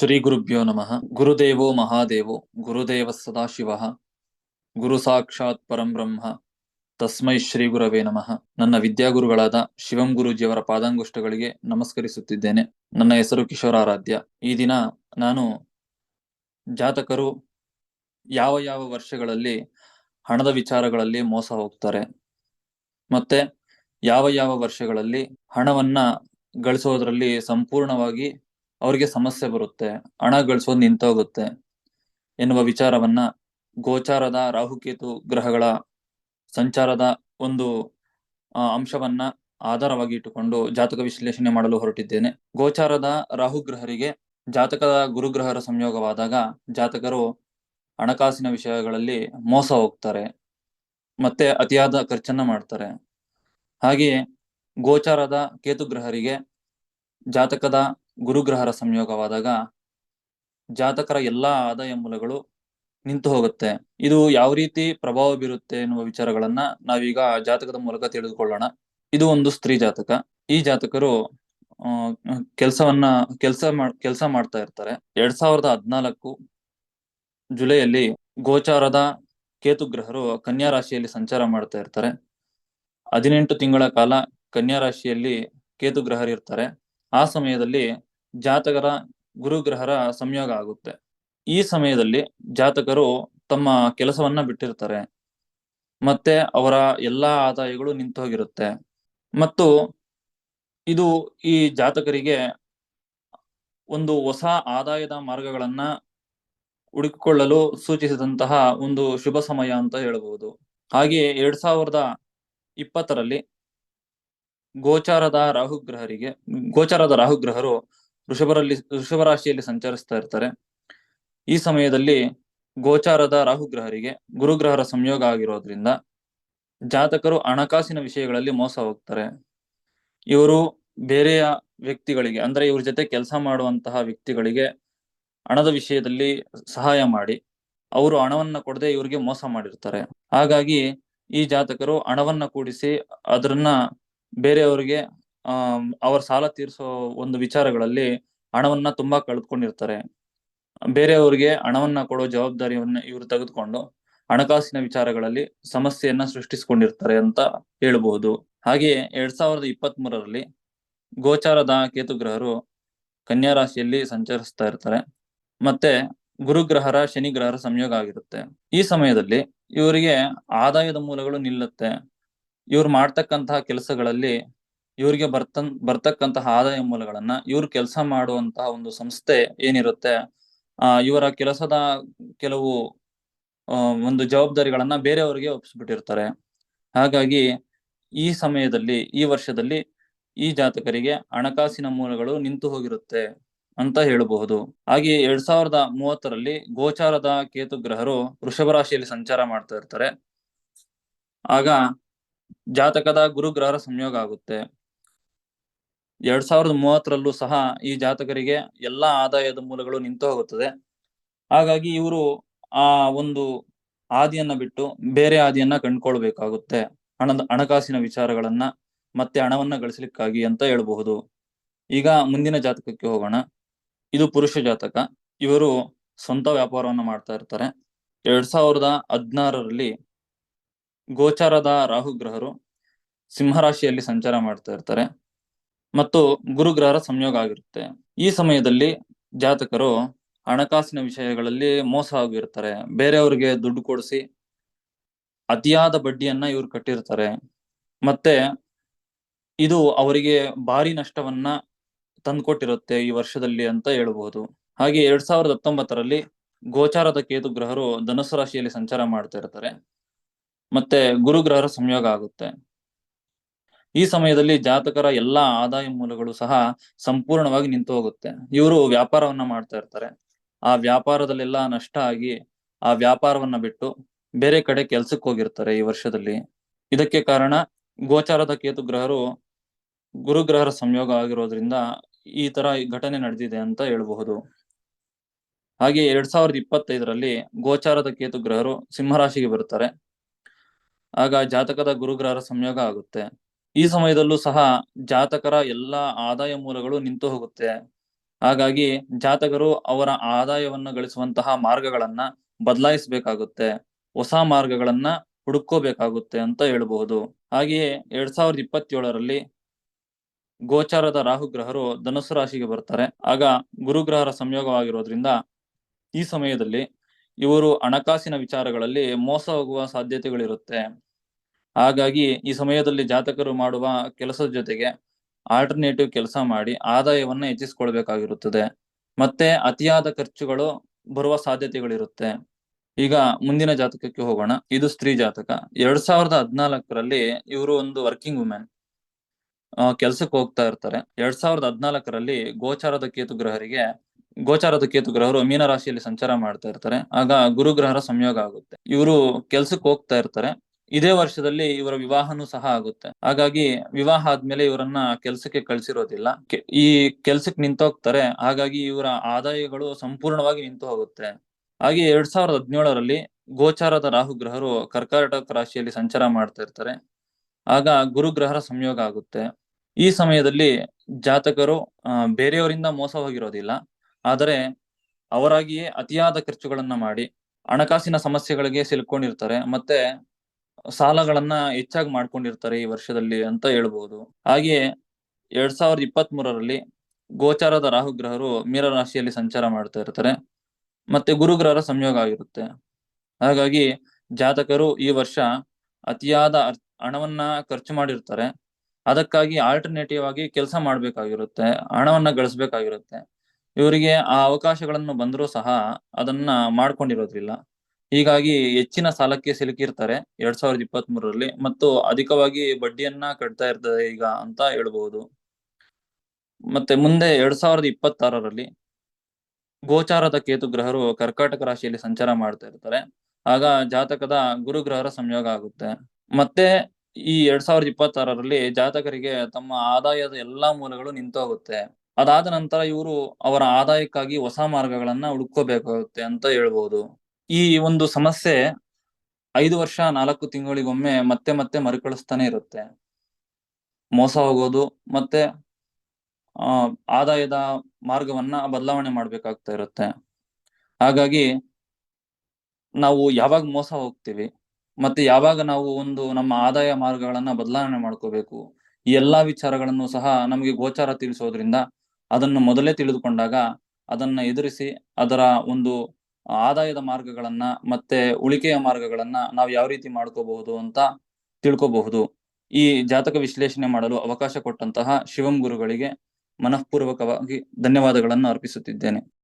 ಶ್ರೀ ಗುರುಭ್ಯೋ ನಮಃ ಗುರುದೇವೋ ಮಹಾದೇವೋ ಗುರುದೇವ ಸದಾಶಿವ ಗುರು ಸಾಕ್ಷಾತ್ ಪರಂ ಬ್ರಹ್ಮ ತಸ್ಮೈ ಶ್ರೀ ಗುರವೇ ನಮಃ ನನ್ನ ವಿದ್ಯಾಗುರುಗಳಾದ ಶಿವಂ ಗುರುಜಿಯವರ ಪಾದಾಂಗುಷ್ಟಗಳಿಗೆ ನಮಸ್ಕರಿಸುತ್ತಿದ್ದೇನೆ. ನನ್ನ ಹೆಸರು ಕಿಶೋರ ಆರಾಧ್ಯ. ಈ ದಿನ ನಾನು ಜಾತಕರು ಯಾವ ಯಾವ ವರ್ಷಗಳಲ್ಲಿ ಹಣದ ವಿಚಾರಗಳಲ್ಲಿ ಮೋಸ ಹೋಗ್ತಾರೆ, ಮತ್ತೆ ಯಾವ ಯಾವ ವರ್ಷಗಳಲ್ಲಿ ಹಣವನ್ನ ಗಳಿಸೋದ್ರಲ್ಲಿ ಸಂಪೂರ್ಣವಾಗಿ ಅವರಿಗೆ ಸಮಸ್ಯೆ ಬರುತ್ತೆ ಹಣ ಗಳಿಸೋದು ನಿಂತೋಗುತ್ತೆ ಎನ್ನುವ ವಿಚಾರವನ್ನ ಗೋಚಾರದ ರಾಹುಕೇತು ಗ್ರಹಗಳ ಸಂಚಾರದ ಒಂದು ಅಂಶವನ್ನ ಆಧಾರವಾಗಿ ಇಟ್ಟುಕೊಂಡು ಜಾತಕ ವಿಶ್ಲೇಷಣೆ ಮಾಡಲು ಹೊರಟಿದ್ದೇನೆ. ಗೋಚಾರದ ರಾಹುಗ್ರಹರಿಗೆ ಜಾತಕದ ಗುರುಗ್ರಹರ ಸಂಯೋಗವಾದಾಗ ಜಾತಕರು ಹಣಕಾಸಿನ ವಿಷಯಗಳಲ್ಲಿ ಮೋಸ ಹೋಗ್ತಾರೆ, ಮತ್ತೆ ಅತಿಯಾದ ಖರ್ಚನ್ನ ಮಾಡ್ತಾರೆ. ಹಾಗೆಯೇ ಗೋಚಾರದ ಕೇತುಗ್ರಹರಿಗೆ ಜಾತಕದ ಗುರುಗ್ರಹರ ಸಂಯೋಗವಾದಾಗ ಜಾತಕರ ಎಲ್ಲಾ ಆದಾಯ ಮೂಲಗಳು ನಿಂತು ಹೋಗುತ್ತೆ. ಇದು ಯಾವ ರೀತಿ ಪ್ರಭಾವ ಬೀರುತ್ತೆ ಎನ್ನುವ ವಿಚಾರಗಳನ್ನ ನಾವೀಗ ಜಾತಕದ ಮೂಲಕ ತಿಳಿದುಕೊಳ್ಳೋಣ. ಇದು ಒಂದು ಸ್ತ್ರೀ ಜಾತಕ. ಈ ಜಾತಕರು ಕೆಲಸವನ್ನ, ಕೆಲಸ ಕೆಲಸ ಮಾಡ್ತಾ ಇರ್ತಾರೆ. ಎರಡ್ ಸಾವಿರದ ಹದ್ನಾಲ್ಕು ಜುಲೈಯಲ್ಲಿ ಗೋಚಾರದ ಕೇತುಗ್ರಹರು ಕನ್ಯಾ ರಾಶಿಯಲ್ಲಿ ಸಂಚಾರ ಮಾಡ್ತಾ ಇರ್ತಾರೆ. ಹದಿನೆಂಟು ತಿಂಗಳ ಕಾಲ ಕನ್ಯಾ ರಾಶಿಯಲ್ಲಿ ಕೇತುಗ್ರಹರಿರ್ತಾರೆ. ಆ ಸಮಯದಲ್ಲಿ ಜಾತಕರ ಗುರುಗ್ರಹರ ಸಂಯೋಗ ಆಗುತ್ತೆ. ಈ ಸಮಯದಲ್ಲಿ ಜಾತಕರು ತಮ್ಮ ಕೆಲಸವನ್ನ ಬಿಟ್ಟಿರ್ತಾರೆ. ಮತ್ತೆ ಅವರ ಎಲ್ಲಾ ಆದಾಯಗಳು ನಿಂತೋಗಿರುತ್ತೆ. ಮತ್ತು ಇದು ಈ ಜಾತಕರಿಗೆ ಒಂದು ಹೊಸ ಆದಾಯದ ಮಾರ್ಗಗಳನ್ನ ಹುಡುಕಿಕೊಳ್ಳಲು ಸೂಚಿಸಿದಂತಹ ಒಂದು ಶುಭ ಸಮಯ ಅಂತ ಹೇಳಬಹುದು. ಹಾಗೆಯೇ ಎರಡ್ ಸಾವಿರದ ಇಪ್ಪತ್ತರಲ್ಲಿ ಗೋಚಾರದ ರಾಹುಗ್ರಹರಿಗೆ, ಗೋಚಾರದ ರಾಹುಗ್ರಹರು ವೃಷಭರಲ್ಲಿ ಋಷಭ ರಾಶಿಯಲ್ಲಿ ಸಂಚರಿಸ್ತಾ ಇರ್ತಾರೆ. ಈ ಸಮಯದಲ್ಲಿ ಗೋಚಾರದ ರಾಹುಗ್ರಹರಿಗೆ ಗುರುಗ್ರಹರ ಸಂಯೋಗ ಆಗಿರೋದ್ರಿಂದ ಜಾತಕರು ಹಣಕಾಸಿನ ವಿಷಯಗಳಲ್ಲಿ ಮೋಸ ಹೋಗ್ತಾರೆ. ಇವರು ಬೇರೆಯ ವ್ಯಕ್ತಿಗಳಿಗೆ, ಅಂದ್ರೆ ಇವ್ರ ಜೊತೆ ಕೆಲಸ ಮಾಡುವಂತಹ ವ್ಯಕ್ತಿಗಳಿಗೆ ಹಣದ ವಿಷಯದಲ್ಲಿ ಸಹಾಯ ಮಾಡಿ ಅವರು ಹಣವನ್ನ ಕೊಡದೆ ಇವರಿಗೆ ಮೋಸ ಮಾಡಿರ್ತಾರೆ. ಹಾಗಾಗಿ ಈ ಜಾತಕರು ಹಣವನ್ನ ಕೂಡಿಸಿ ಅದನ್ನ ಬೇರೆಯವರಿಗೆ ಅವರ ಸಾಲ ತೀರಿಸೋ ಒಂದು ವಿಚಾರಗಳಲ್ಲಿ ಹಣವನ್ನ ತುಂಬಾ ಕಳೆದುಕೊಂಡಿರ್ತಾರೆ. ಬೇರೆಯವರಿಗೆ ಹಣವನ್ನ ಕೊಡೋ ಜವಾಬ್ದಾರಿಯನ್ನ ಇವರು ತೆಗೆದುಕೊಂಡು ಹಣಕಾಸಿನ ವಿಚಾರಗಳಲ್ಲಿ ಸಮಸ್ಯೆಯನ್ನ ಸೃಷ್ಟಿಸಿಕೊಂಡಿರ್ತಾರೆ ಅಂತ ಹೇಳಬಹುದು. ಹಾಗೆಯೇ ಎರಡ್ ಸಾವಿರದ ಇಪ್ಪತ್ತ್ ಮೂರರಲ್ಲಿ ಗೋಚಾರದ ಕೇತುಗ್ರಹರು ಕನ್ಯಾ ರಾಶಿಯಲ್ಲಿ ಸಂಚರಿಸ್ತಾ ಇರ್ತಾರೆ. ಮತ್ತೆ ಗುರುಗ್ರಹರ ಶನಿಗ್ರಹರ ಸಂಯೋಗ ಆಗಿರುತ್ತೆ. ಈ ಸಮಯದಲ್ಲಿ ಇವರಿಗೆ ಆದಾಯದ ಮೂಲಗಳು ನಿಲ್ಲುತ್ತೆ. ಇವ್ರು ಮಾಡ್ತಕ್ಕಂತಹ ಕೆಲಸಗಳಲ್ಲಿ ಇವ್ರಿಗೆ ಬರ್ತನ್ ಬರ್ತಕ್ಕಂತಹ ಆದಾಯ ಮೂಲಗಳನ್ನ ಇವ್ರು ಕೆಲಸ ಮಾಡುವಂತಹ ಒಂದು ಸಂಸ್ಥೆ ಏನಿರುತ್ತೆ, ಆ, ಇವರ ಕೆಲಸದ ಕೆಲವು ಒಂದು ಜವಾಬ್ದಾರಿಗಳನ್ನ ಬೇರೆಯವರಿಗೆ ಒಪ್ಪಿಸ್ಬಿಟ್ಟಿರ್ತಾರೆ ಹಾಗಾಗಿ ಈ ಸಮಯದಲ್ಲಿ, ಈ ವರ್ಷದಲ್ಲಿ ಈ ಜಾತಕರಿಗೆ ಹಣಕಾಸಿನ ಮೂಲಗಳು ನಿಂತು ಹೋಗಿರುತ್ತೆ ಅಂತ ಹೇಳಬಹುದು. ಹಾಗೆ ಎರಡ್ ಸಾವಿರದ ಮೂವತ್ತರಲ್ಲಿ ಗೋಚಾರದ ಕೇತು ಗ್ರಹರು ವೃಷಭ ರಾಶಿಯಲ್ಲಿ ಸಂಚಾರ ಮಾಡ್ತಾ ಇರ್ತಾರೆ. ಆಗ ಜಾತಕದ ಗುರುಗ್ರಹರ ಸಂಯೋಗ ಆಗುತ್ತೆ. ಎರಡ್ ಸಾವಿರದ ಮೂವತ್ತರಲ್ಲೂ ಸಹ ಈ ಜಾತಕರಿಗೆ ಎಲ್ಲಾ ಆದಾಯದ ಮೂಲಗಳು ನಿಂತು ಹೋಗುತ್ತದೆ. ಹಾಗಾಗಿ ಇವರು ಆ ಒಂದು ಹಾದಿಯನ್ನ ಬಿಟ್ಟು ಬೇರೆ ಹಾದಿಯನ್ನ ಕಂಡ್ಕೊಳ್ಬೇಕಾಗುತ್ತೆ. ಹಣದ ಹಣಕಾಸಿನ ವಿಚಾರಗಳನ್ನ ಮತ್ತೆ ಹಣವನ್ನ ಗಳಿಸ್ಲಿಕ್ಕಾಗಿ ಅಂತ ಹೇಳಬಹುದು. ಈಗ ಮುಂದಿನ ಜಾತಕಕ್ಕೆ ಹೋಗೋಣ. ಇದು ಪುರುಷ ಜಾತಕ. ಇವರು ಸ್ವಂತ ವ್ಯಾಪಾರವನ್ನು ಮಾಡ್ತಾ ಇರ್ತಾರೆ. ಎರಡ್ ಸಾವಿರದ ಹದಿನಾರರಲ್ಲಿ ಗೋಚಾರದ ರಾಹುಗ್ರಹರು ಸಿಂಹರಾಶಿಯಲ್ಲಿ ಸಂಚಾರ ಮಾಡ್ತಾ ಇರ್ತಾರೆ. ಮತ್ತು ಗುರುಗ್ರಹರ ಸಂಯೋಗ ಆಗಿರುತ್ತೆ. ಈ ಸಮಯದಲ್ಲಿ ಜಾತಕರು ಹಣಕಾಸಿನ ವಿಷಯಗಳಲ್ಲಿ ಮೋಸ ಆಗಿರ್ತಾರೆ. ಬೇರೆಯವರಿಗೆ ದುಡ್ಡು ಕೊಡಿಸಿ ಅತಿಯಾದ ಬಡ್ಡಿಯನ್ನ ಇವ್ರು ಕಟ್ಟಿರ್ತಾರೆ. ಮತ್ತೆ ಇದು ಅವರಿಗೆ ಭಾರಿ ನಷ್ಟವನ್ನ ತಂದ್ಕೊಟ್ಟಿರುತ್ತೆ ಈ ವರ್ಷದಲ್ಲಿ ಅಂತ ಹೇಳಬಹುದು ಹಾಗೆ ಎರಡ್ ಸಾವಿರದ ಹತ್ತೊಂಬತ್ತರಲ್ಲಿ ಗೋಚಾರದ ಕೇತು ಗ್ರಹರು ಧನುಸು ರಾಶಿಯಲ್ಲಿ ಸಂಚಾರ ಮಾಡ್ತಾ ಇರ್ತಾರೆ. ಮತ್ತೆ ಗುರುಗ್ರಹರ ಸಂಯೋಗ ಆಗುತ್ತೆ. ಈ ಸಮಯದಲ್ಲಿ ಜಾತಕರ ಎಲ್ಲಾ ಆದಾಯ ಮೂಲಗಳು ಸಹ ಸಂಪೂರ್ಣವಾಗಿ ನಿಂತು ಹೋಗುತ್ತೆ. ಇವರು ವ್ಯಾಪಾರವನ್ನ ಮಾಡ್ತಾ ಇರ್ತಾರೆ. ಆ ವ್ಯಾಪಾರದಲ್ಲೆಲ್ಲ ನಷ್ಟ ಆಗಿ ಆ ವ್ಯಾಪಾರವನ್ನ ಬಿಟ್ಟು ಬೇರೆ ಕಡೆ ಕೆಲ್ಸಕ್ಕೆ ಹೋಗಿರ್ತಾರೆ ಈ ವರ್ಷದಲ್ಲಿ. ಇದಕ್ಕೆ ಕಾರಣ ಗೋಚಾರದ ಕೇತು ಗ್ರಹರು ಗುರುಗ್ರಹರ ಸಂಯೋಗ ಆಗಿರೋದ್ರಿಂದ ಈ ತರ ಘಟನೆ ನಡೆದಿದೆ ಅಂತ ಹೇಳಬಹುದು. ಹಾಗೆ ಎರಡ್ ಸಾವಿರದ ಇಪ್ಪತ್ತೈದರಲ್ಲಿ ಗೋಚಾರದ ಕೇತು ಗ್ರಹರು ಸಿಂಹರಾಶಿಗೆ ಬರ್ತಾರೆ. ಆಗ ಜಾತಕದ ಗುರುಗ್ರಹರ ಸಂಯೋಗ ಆಗುತ್ತೆ. ಈ ಸಮಯದಲ್ಲೂ ಸಹ ಜಾತಕರ ಎಲ್ಲಾ ಆದಾಯ ಮೂಲಗಳು ನಿಂತು ಹೋಗುತ್ತೆ. ಹಾಗಾಗಿ ಜಾತಕರು ಅವರ ಆದಾಯವನ್ನು ಗಳಿಸುವಂತಹ ಮಾರ್ಗಗಳನ್ನ ಬದಲಾಯಿಸಬೇಕಾಗುತ್ತೆ. ಹೊಸ ಮಾರ್ಗಗಳನ್ನ ಹುಡುಕೋಬೇಕಾಗುತ್ತೆ ಅಂತ ಹೇಳಬಹುದು. ಹಾಗೆಯೇ ಎರಡ್ ಸಾವಿರದ ಇಪ್ಪತ್ತೇಳರಲ್ಲಿ ಗೋಚಾರದ ರಾಹುಗ್ರಹರು ಧನುಸು ರಾಶಿಗೆ ಬರ್ತಾರೆ. ಆಗ ಗುರುಗ್ರಹರ ಸಂಯೋಗವಾಗಿರೋದ್ರಿಂದ ಈ ಸಮಯದಲ್ಲಿ ಇವರು ಹಣಕಾಸಿನ ವಿಚಾರಗಳಲ್ಲಿ ಮೋಸ ಹೋಗುವ ಸಾಧ್ಯತೆಗಳಿರುತ್ತೆ. ಹಾಗಾಗಿ ಈ ಸಮಯದಲ್ಲಿ ಜಾತಕರು ಮಾಡುವ ಕೆಲಸದ ಜೊತೆಗೆ ಆಲ್ಟರ್ನೇಟಿವ್ ಕೆಲಸ ಮಾಡಿ ಆದಾಯವನ್ನ ಹೆಚ್ಚಿಸ್ಕೊಳ್ಬೇಕಾಗಿರುತ್ತದೆ. ಮತ್ತೆ ಅತಿಯಾದ ಖರ್ಚುಗಳು ಬರುವ ಸಾಧ್ಯತೆಗಳಿರುತ್ತೆ. ಈಗ ಮುಂದಿನ ಜಾತಕಕ್ಕೆ ಹೋಗೋಣ. ಇದು ಸ್ತ್ರೀ ಜಾತಕ. ಎರಡ್ ಸಾವಿರದ ಹದಿನಾಲ್ಕರಲ್ಲಿ ಇವರು ಒಂದು ವರ್ಕಿಂಗ್ ವುಮೆನ್ ಕೆಲಸಕ್ಕೆ ಹೋಗ್ತಾ ಇರ್ತಾರೆ. ಎರಡ್ ಸಾವಿರದ ಹದಿನಾಲ್ಕರಲ್ಲಿ ಗೋಚಾರದ ಕೇತು ಗ್ರಹರಿಗೆ, ಗೋಚಾರದ ಕೇತು ಗ್ರಹರು ಮೀನರಾಶಿಯಲ್ಲಿ ಸಂಚಾರ ಮಾಡ್ತಾ ಇರ್ತಾರೆ. ಆಗ ಗುರುಗ್ರಹರ ಸಂಯೋಗ ಆಗುತ್ತೆ. ಇವರು ಕೆಲ್ಸಕ್ಕೆ ಹೋಗ್ತಾ ಇರ್ತಾರೆ. ಇದೇ ವರ್ಷದಲ್ಲಿ ಇವರ ವಿವಾಹನೂ ಸಹ ಆಗುತ್ತೆ. ಹಾಗಾಗಿ ವಿವಾಹ ಆದ್ಮೇಲೆ ಇವರನ್ನ ಕೆಲ್ಸಕ್ಕೆ ಕಳ್ಸಿರೋದಿಲ್ಲ. ಈ ಕೆಲ್ಸಕ್ಕೆ ನಿಂತೋಗ್ತಾರೆ ಹಾಗಾಗಿ ಇವರ ಆದಾಯಗಳು ಸಂಪೂರ್ಣವಾಗಿ ನಿಂತು ಹೋಗುತ್ತೆ. ಹಾಗೆ ಎರಡ್ ಸಾವಿರದ ಹದಿನೇಳರಲ್ಲಿ ಗೋಚಾರದ ರಾಹು ಗ್ರಹರು ಕರ್ಕಾಟಕ ರಾಶಿಯಲ್ಲಿ ಸಂಚಾರ ಮಾಡ್ತಾ ಇರ್ತಾರೆ. ಆಗ ಗುರುಗ್ರಹರ ಸಂಯೋಗ ಆಗುತ್ತೆ. ಈ ಸಮಯದಲ್ಲಿ ಜಾತಕರು ಬೇರೆಯವರಿಂದ ಮೋಸ ಹೋಗಿರೋದಿಲ್ಲ. ಆದರೆ ಅವರಾಗಿಯೇ ಅತಿಯಾದ ಖರ್ಚುಗಳನ್ನ ಮಾಡಿ ಹಣಕಾಸಿನ ಸಮಸ್ಯೆಗಳಿಗೆ ಸಿಲುಕೊಂಡಿರ್ತಾರೆ. ಮತ್ತೆ ಸಾಲಗಳನ್ನ ಹೆಚ್ಚಾಗಿ ಮಾಡ್ಕೊಂಡಿರ್ತಾರೆ ಈ ವರ್ಷದಲ್ಲಿ ಅಂತ ಹೇಳ್ಬಹುದು ಹಾಗೆ ಎರಡ್ ಸಾವಿರದ ಇಪ್ಪತ್ತ್ ಮೂರರಲ್ಲಿ ಗೋಚಾರದ ರಾಹು ಗ್ರಹರು ಮೀನ ರಾಶಿಯಲ್ಲಿ ಸಂಚಾರ ಮಾಡ್ತಾ ಇರ್ತಾರೆ. ಮತ್ತೆ ಗುರುಗ್ರಹರ ಸಂಯೋಗ ಆಗಿರುತ್ತೆ. ಹಾಗಾಗಿ ಜಾತಕರು ಈ ವರ್ಷ ಅತಿಯಾದ ಹಣವನ್ನ ಖರ್ಚು ಮಾಡಿರ್ತಾರೆ. ಅದಕ್ಕಾಗಿ ಆಲ್ಟರ್ನೇಟಿವ್ ಆಗಿ ಕೆಲಸ ಮಾಡ್ಬೇಕಾಗಿರುತ್ತೆ, ಹಣವನ್ನ ಗಳಿಸ್ಬೇಕಾಗಿರುತ್ತೆ. ಇವರಿಗೆ ಆ ಅವಕಾಶಗಳನ್ನು ಬಂದರೂ ಸಹ ಅದನ್ನ ಮಾಡ್ಕೊಂಡಿರೋದ್ರಿಲ್ಲ. ಹೀಗಾಗಿ ಹೆಚ್ಚಿನ ಸಾಲಕ್ಕೆ ಸಿಲುಕಿರ್ತಾರೆ ಎರಡ್ ಸಾವಿರದ ಇಪ್ಪತ್ತ್ ಮೂರರಲ್ಲಿ ಮತ್ತು ಅಧಿಕವಾಗಿ ಬಡ್ಡಿಯನ್ನ ಕಟ್ತಾ ಇರ್ತದೆ ಈಗ ಅಂತ ಹೇಳ್ಬಹುದು ಮತ್ತೆ ಮುಂದೆ ಎರಡ್ ಸಾವಿರದ ಇಪ್ಪತ್ತಾರರಲ್ಲಿ ಗೋಚಾರದ ಕೇತು ಗ್ರಹರು ಕರ್ಕಾಟಕ ರಾಶಿಯಲ್ಲಿ ಸಂಚಾರ ಮಾಡ್ತಾ ಇರ್ತಾರೆ. ಆಗ ಜಾತಕದ ಗುರು ಗ್ರಹರ ಸಂಯೋಗ ಆಗುತ್ತೆ. ಮತ್ತೆ ಈ ಎರಡ್ ಸಾವಿರದ ಇಪ್ಪತ್ತಾರರಲ್ಲಿ ಜಾತಕರಿಗೆ ತಮ್ಮ ಆದಾಯದ ಎಲ್ಲಾ ಮೂಲಗಳು ನಿಂತೋಗುತ್ತೆ. ಅದಾದ ನಂತರ ಇವರು ಅವರ ಆದಾಯಕ್ಕಾಗಿ ಹೊಸ ಮಾರ್ಗಗಳನ್ನ ಹುಡುಕೋಬೇಕಾಗುತ್ತೆ ಅಂತ ಹೇಳ್ಬಹುದು ಈ ಒಂದು ಸಮಸ್ಯೆ ಐದು ವರ್ಷ, ನಾಲ್ಕು ತಿಂಗಳಿಗೊಮ್ಮೆ ಮತ್ತೆ ಮತ್ತೆ ಮರುಕಳಿಸ್ತಾನೆ ಇರುತ್ತೆ. ಮೋಸ ಹೋಗೋದು ಮತ್ತೆ, ಆ, ಆದಾಯದ ಮಾರ್ಗವನ್ನ ಬದಲಾವಣೆ ಮಾಡ್ಬೇಕಾಗ್ತಾ ಇರುತ್ತೆ. ಹಾಗಾಗಿ ನಾವು ಯಾವಾಗ ಮೋಸ ಹೋಗ್ತೀವಿ ಮತ್ತೆ ಯಾವಾಗ ನಾವು ಒಂದು ನಮ್ಮ ಆದಾಯ ಮಾರ್ಗಗಳನ್ನ ಬದಲಾವಣೆ ಮಾಡ್ಕೋಬೇಕು, ಈ ಎಲ್ಲಾ ವಿಚಾರಗಳನ್ನು ಸಹ ನಮಗೆ ಗೋಚಾರ ತಿಳಿಸೋದ್ರಿಂದ ಅದನ್ನು ಮೊದಲೇ ತಿಳಿದುಕೊಂಡಾಗ ಅದನ್ನ ಎದುರಿಸಿ ಅದರ ಒಂದು ಆದಾಯದ ಮಾರ್ಗಗಳನ್ನ ಮತ್ತೆ ಉಳಿಕೆಯ ಮಾರ್ಗಗಳನ್ನ ನಾವು ಯಾವ ರೀತಿ ಮಾಡ್ಕೋಬಹುದು ಅಂತ ತಿಳ್ಕೋಬಹುದು. ಈ ಜಾತಕ ವಿಶ್ಲೇಷಣೆ ಮಾಡಲು ಅವಕಾಶ ಕೊಟ್ಟಂತಹ ಶಿವಂ ಗುರುಗಳಿಗೆ ಮನಃಪೂರ್ವಕವಾಗಿ ಧನ್ಯವಾದಗಳನ್ನು ಅರ್ಪಿಸುತ್ತಿದ್ದೇನೆ.